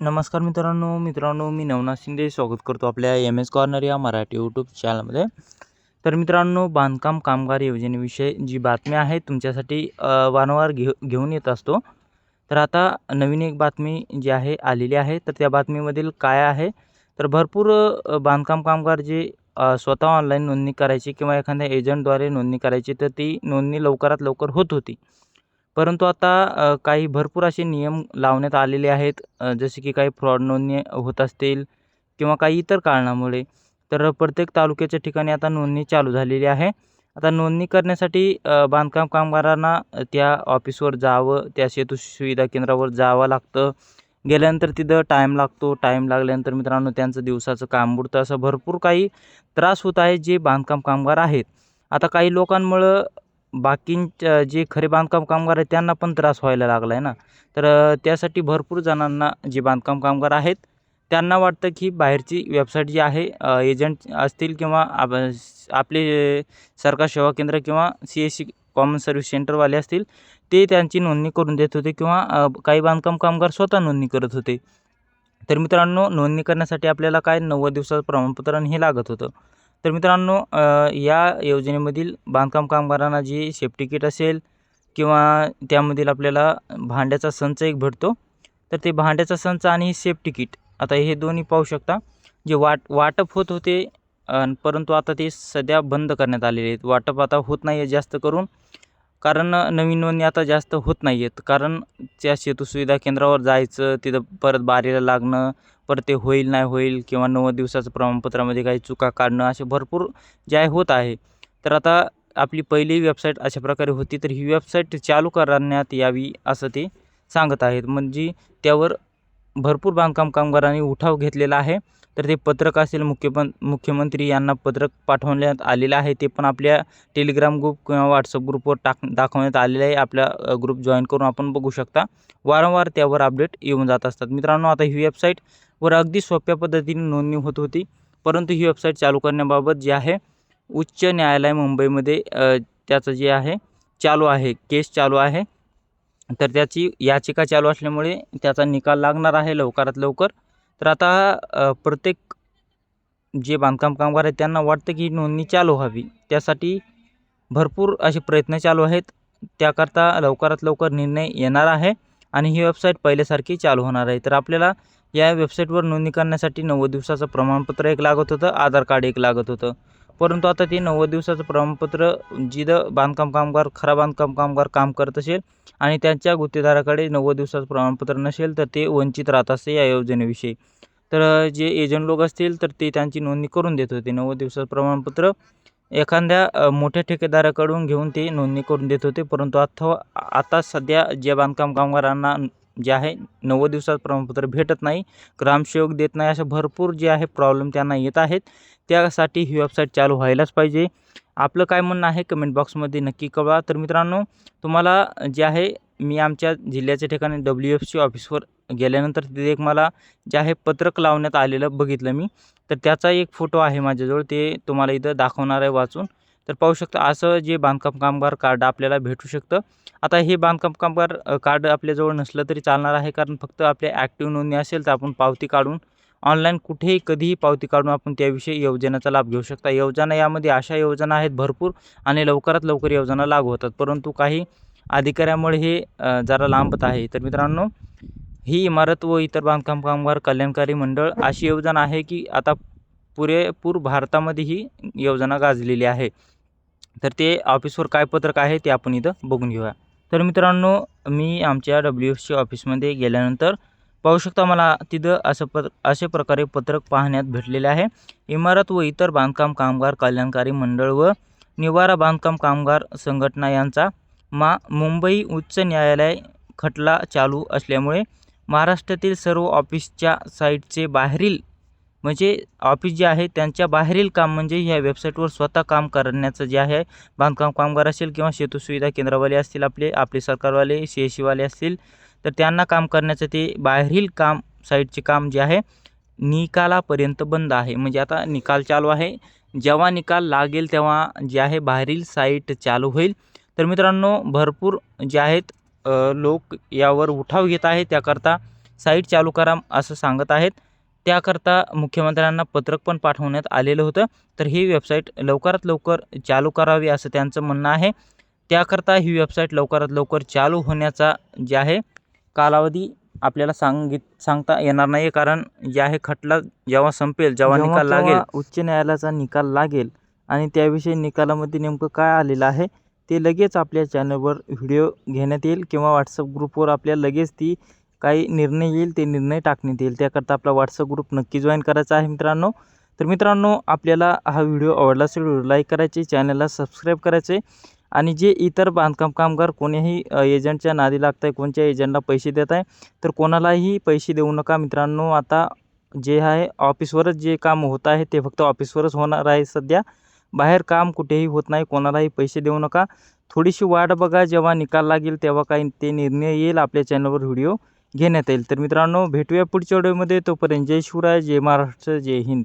नमस्कार मित्रांनो मित्रांनो मी नवनाथ शिंदे स्वागत करतो आपल्या एम एस कॉर्नर या मराठी यूट्यूब चॅनलमध्ये तर मित्रांनो बांधकाम कामगार योजनेविषयी जी बातमी आहे तुमच्यासाठी वारंवार घेऊ घेऊन येत असतो. तर आता नवीन एक बातमी जी आहे आलेली आहे तर त्या बातमीमधील काय आहे? तर भरपूर बांधकाम कामगार जे स्वतः ऑनलाईन नोंदणी करायची किंवा एखाद्या एजंटद्वारे नोंदणी करायची तर ती नोंदणी लवकरात लवकर होत होती. परंतु आता काही भरपूर असे नियम लावण्यात आलेले आहेत. जसे की काही फ्रॉड नोंदणी होत असतील किंवा काही इतर कारणामुळे. तर प्रत्येक तालुक्याच्या ठिकाणी आता नोंदणी चालू झालेली आहे. आता नोंदणी करण्यासाठी बांधकाम कामगारांना त्या ऑफिसवर जावं त्या सेतू सुविधा केंद्रावर जावं लागतं. गेल्यानंतर तिथं टाईम लागतो. टाईम लागल्यानंतर मित्रांनो त्यांचं दिवसाचं काम बुडतं असं भरपूर काही त्रास होत आहे जे बांधकाम कामगार आहेत. आता काही लोकांमुळं बाकींच्या जे खरे बांधकाम कामगार आहेत त्यांना पण त्रास व्हायला लागला आहे ना. तर त्यासाठी भरपूर जणांना जे बांधकाम कामगार आहेत त्यांना वाटतं की बाहेरची वेबसाईट जी आहे एजंट असतील किंवा आप आपले सरकार सेवा केंद्र किंवा C S C common service सेंटरवाले असतील ते त्यांची नोंदणी करून देत होते किंवा काही बांधकाम कामगार स्वतः नोंदणी करत होते. तर मित्रांनो नोंदणी करण्यासाठी आपल्याला काय नव्वद दिवसाचं प्रमाणपत्र आणि हे लागत होतं. तर मित्रांनो या योजनेमधील बांधकाम कामगारांना जी सेफ्टी किट असेल किंवा त्यामधील आपल्याला भांड्याचा संच एक भेटतो तर ते भांड्याचा संच आणि सेफ्टी किट आता हे दोन्ही पाहू शकता. जे वाट वाटप होत होते परंतु आता ते सध्या बंद करण्यात आलेले आहेत. वाटप आता होत नाही आहे जास्त करून. कारण नवीन नोंदणी आता जास्त होत नाही आहेत कारण त्या सेतू सुविधा केंद्रावर जायचं तिथं परत बारीला लागणं परत ते होईल नाही होईल किंवा नव्वद दिवसाचं प्रमाणपत्रामध्ये काही चुका काढणं असे भरपूर जे आहे होत आहे. तर आता आपली पहिली वेबसाईट अशा प्रकारे होती तर ही वेबसाईट चालू करण्यात यावी असं ते सांगत आहेत. म्हणजे त्यावर भरपूर बांधकाम कामगारांनी उठाव घेतलेला आहे. तर ते पत्रक असेल मुख्यपं मुख्यमंत्री यांना पत्रक पाठवण्यात आलेलं आहे. ते पण आपल्या टेलिग्राम ग्रुप किंवा व्हॉट्सअप ग्रुपवर टाक दाखवण्यात आलेलं आहे. आपला ग्रुप जॉईन करून आपण बघू शकता. वारंवार त्यावर अपडेट येऊन जात असतात. मित्रांनो आता ही वेबसाईटवर अगदी सोप्या पद्धतीने नोंदणी होत होती. परंतु ही वेबसाईट चालू करण्याबाबत जे आहे उच्च न्यायालय मुंबईमध्ये त्याचं जे आहे चालू आहे केस चालू आहे. तर त्याची याचिका चालू असल्यामुळे त्याचा निकाल लागणार आहे लवकरात लवकर. तर आता प्रत्येक जे बांधकाम कामगार आहेत त्यांना वाटतं की नोंदणी चालू व्हावी. त्यासाठी भरपूर असे प्रयत्न चालू आहेत. त्याकरता लवकरात लवकर निर्णय येणार आहे आणि ही वेबसाईट पहिल्यासारखी चालू होणार आहे. तर आपल्याला या वेबसाईटवर नोंदणी करण्यासाठी नव्वद दिवसाचं प्रमाणपत्र एक लागत होतं आधार कार्ड एक लागत होतं. परंतु आता ते नव्वद दिवसाचं प्रमाणपत्र जिथं बांधकाम कामगार खरा बांधकाम कामगार काम करत असेल आणि त्यांच्या गुत्तेदाराकडे नव्वद दिवसाचं प्रमाणपत्र नसेल तर ते वंचित राहत असते या योजनेविषयी. तर जे एजंट लोक असतील तर ते त्यांची नोंदणी करून देत होते. नव्वद दिवसाचं प्रमाणपत्र एखाद्या मोठ्या ठेकेदाराकडून घेऊन ते नोंदणी करून देत होते. परंतु आता आता सध्या ज्या बांधकाम कामगारांना जे आहे नव्वद दिवसात प्रमाणपत्र भेटत नाही ग्रामसेवक देत नाही असे भरपूर जे आहे प्रॉब्लेम त्यांना येत आहेत. त्यासाठी ही वेबसाईट चालू व्हायलाच पाहिजे. आपलं काय म्हणणं आहे कमेंट बॉक्समध्ये नक्की कळवा. तर मित्रांनो तुम्हाला जे आहे मी आमच्या जिल्ह्याच्या ठिकाणी डब्ल्यू एफ सी ऑफिसवर गेल्यानंतर तिथे एक मला जे आहे पत्रक लावण्यात आलेलं बघितलं मी. तर त्याचा एक फोटो आहे माझ्याजवळ ते तुम्हाला इथं दाखवणार आहे वाचून. तर पाहू शकता असं जे बांधकाम कामगार कार्ड आपल्याला भेटू शकतं. आता हे बांधकाम कामगार कार्ड आपल्याजवळ नसलं तरी चालणार आहे कारण फक्त आपल्या ॲक्टिव्ह नोंदणी असेल तर आपण पावती काढून ऑनलाईन कुठेही कधीही पावती काढून आपण त्याविषयी योजनेचा लाभ घेऊ शकता. योजना यामध्ये अशा योजना आहेत भरपूर आणि लवकरात लवकर योजना लागू होतात. परंतु काही अधिकाऱ्यामुळे हे जरा लांबत आहे. तर मित्रांनो ही इमारत व इतर बांधकाम कामगार कल्याणकारी मंडळ अशी योजना आहे की आता पुरेपूर भारतामध्ये ही योजना गाजलेली आहे. तर ते ऑफिसवर काय पत्रक आहे ते आपण इथं बघून घेऊया. तर मित्रांनो मी आमच्या डब्ल्यू एफ सी ऑफिसमध्ये गेल्यानंतर पाहू शकता मला तिथं असं प असे प्रकारे पत्रक पाहण्यात भेटलेले आहे. इमारत व इतर बांधकाम कामगार कल्याणकारी मंडळ व निवारा बांधकाम कामगार संघटना यांचा मा मुंबई उच्च न्यायालय खटला चालू असल्यामुळे महाराष्ट्रातील सर्व ऑफिसच्या साईटचे बाहेरील म्हणजे ऑफिस जे आहे त्यांच्या बाहेरील काम म्हणजे ह्या वेबसाईटवर स्वतः काम करण्याचं जे आहे बांधकाम कामगार असेल किंवा सेतू सुविधा केंद्रवाले असतील आपले आपले सरकारवाले सी एस सीवाले असतील तर त्यांना काम करण्याचं ते बाहेरील काम साईटचे काम जे आहे निकालापर्यंत बंद आहे. म्हणजे आता निकाल चालू आहे. जेव्हा निकाल लागेल तेव्हा जे आहे बाहेरील साईट चालू होईल. तर मित्रांनो भरपूर जे आहेत लोक यावर उठाव घेत आहे त्याकरता साईट चालू करा असं सांगत आहेत. त्याकरता मुख्यमंत्र्यांना पत्रक पण पाठवण्यात आलेलं होतं. तर ही वेबसाईट लवकरात लवकर चालू करावी असं त्यांचं म्हणणं आहे. त्याकरता ही वेबसाईट लवकरात लवकर चालू होण्याचा जे आहे कालावधी आपल्याला सांगित सांगता येणार नाही कारण जे आहे खटला जेव्हा संपेल जेव्हा निकाल लागेल. उच्च न्यायालयाचा निकाल लागेल आणि त्याविषयी निकालामध्ये नेमकं काय आलेलं आहे ते लगेच आपल्या चॅनलवर व्हिडिओ घेण्यात येईल किंवा व्हॉट्सअप ग्रुपवर आपल्याला लगेच ती काही निर्णय येईल ते निर्णय टाकण्यात येईल. त्याकरता आपला व्हॉट्सअप ग्रुप नक्की जॉईन करायचा आहे मित्रांनो. तर मित्रांनो आपल्याला हा व्हिडिओ आवडला असेल व्हिडिओ लाईक करायचे चॅनलला सबस्क्राईब करायचे. आणि जे इतर बांधकाम कामगार कोणीही एजंटच्या नादी लागत आहे कोणत्या एजंटला पैसे देत आहे तर कोणालाही पैसे देऊ नका. मित्रांनो आता जे आहे ऑफिसवरच जे काम होत आहे ते फक्त ऑफिसवरच होणार आहे सध्या. बाहेर काम कुठेही होत नाही कोणालाही पैसे देऊ नका. थोडीशी वाट बघा जेव्हा निकाल लागेल तेव्हा काही ते निर्णय येईल आपल्या चॅनलवर व्हिडिओ घेण्यात येईल. तर मित्रांनो भेटूया पुढच्या व्हिडिओमध्ये. तोपर्यंत जय शिवराय जय महाराष्ट्र जय हिंद.